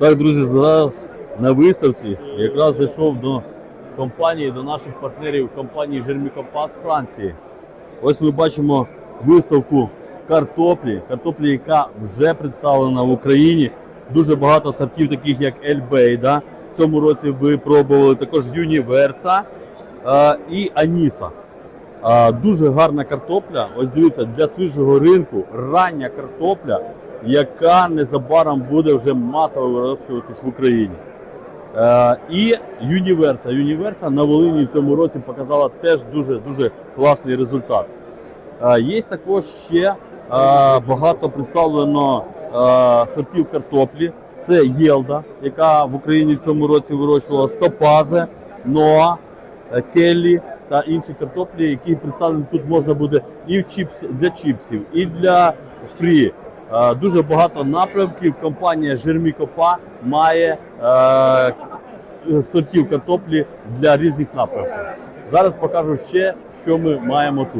Так, друзі, зараз на виставці якраз зайшов до компанії, до наших партнерів компанії Жермікопа з Франції. Ось ми бачимо виставку картоплі, картоплі, яка вже представлена в Україні. Дуже багато сортів, таких як Ельбейда. В цьому році ви пробували також Юніверса е, і Аніса. А, дуже гарна картопля. Ось дивіться, для свіжого ринку рання картопля, яка незабаром буде вже масово вирощуватись в Україні. Е, і Юніверса. Юніверса на Волині в цьому році показала теж дуже дуже класний результат. Е, є також ще е, багато представлено сортів картоплі. Це Єлда, яка в Україні в цьому році вирощувала Стопазе, Ноа, Келлі та інші картоплі, які представлені тут можна буде і в чіпс для чіпсів, і для фрі. Е, Дуже багато напрямків. Компанія Жермікопа має е, сортів картоплі для різних напрямків. Зараз покажу ще, що ми маємо тут.